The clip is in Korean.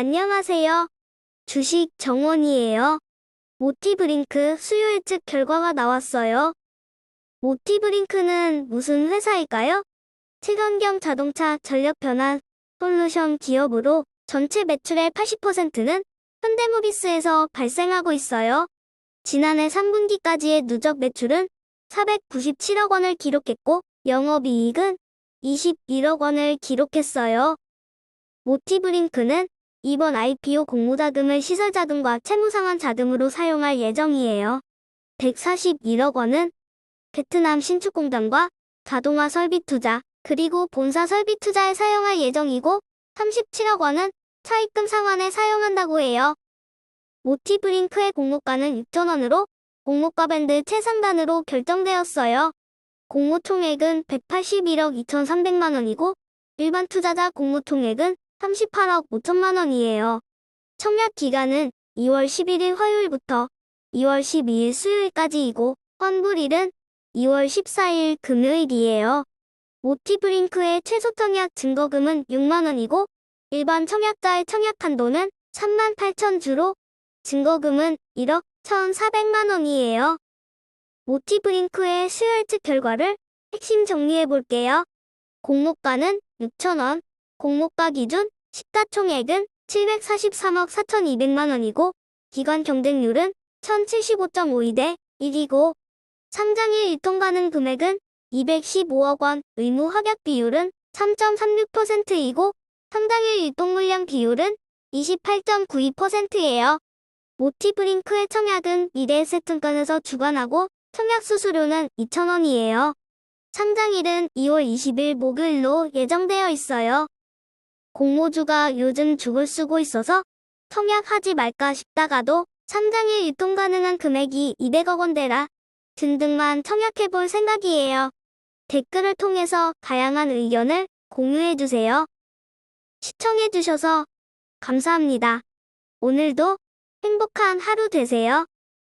안녕하세요. 주식 정원이에요. 모티브링크 수요 예측 결과가 나왔어요. 모티브링크는 무슨 회사일까요? 친환경 자동차 전력 변환 솔루션 기업으로 전체 매출의 80%는 현대모비스에서 발생하고 있어요. 지난해 3분기까지의 누적 매출은 497억 원을 기록했고 영업이익은 21억 원을 기록했어요. 모티브링크는 이번 IPO 공모자금을 시설자금과 채무상환 자금으로 사용할 예정이에요. 141억 원은 베트남 신축공단과 자동화 설비 투자, 그리고 본사 설비 투자에 사용할 예정이고 37억 원은 차입금 상환에 사용한다고 해요. 모티브링크의 공모가는 6천원으로 공모가 밴드 최상단으로 결정되었어요. 공모 총액은 181억 2,300만 원이고 일반 투자자 공모 총액은 38억 5천만 원이에요. 청약 기간은 2월 11일 화요일부터 2월 12일 수요일까지이고 환불일은 2월 14일 금요일이에요. 모티브링크의 최소 청약 증거금은 6만 원이고 일반 청약자의 청약 한도는 3만 8천 주로 증거금은 1억 1,400만 원이에요. 모티브링크의 수요 예측 결과를 핵심 정리해 볼게요. 공모가는 6천 원, 공모가 기준 시가총액은 743억 4,200만 원이고 기관 경쟁률은 1,075.52대 1이고 상장일 유통 가능 금액은 215억 원, 의무 합약 비율은 3.36%이고 상장일 유통 물량 비율은 28.92%예요. 모티브링크의 청약은 미래에셋증권에서 주관하고 청약 수수료는 2,000원이에요. 상장일은 2월 20일 목요일로 예정되어 있어요. 공모주가 요즘 죽을 쓰고 있어서 청약하지 말까 싶다가도 상장일 유통 가능한 금액이 200억 원대라 등등만 청약해 볼 생각이에요. 댓글을 통해서 다양한 의견을 공유해 주세요. 시청해 주셔서 감사합니다. 오늘도 행복한 하루 되세요.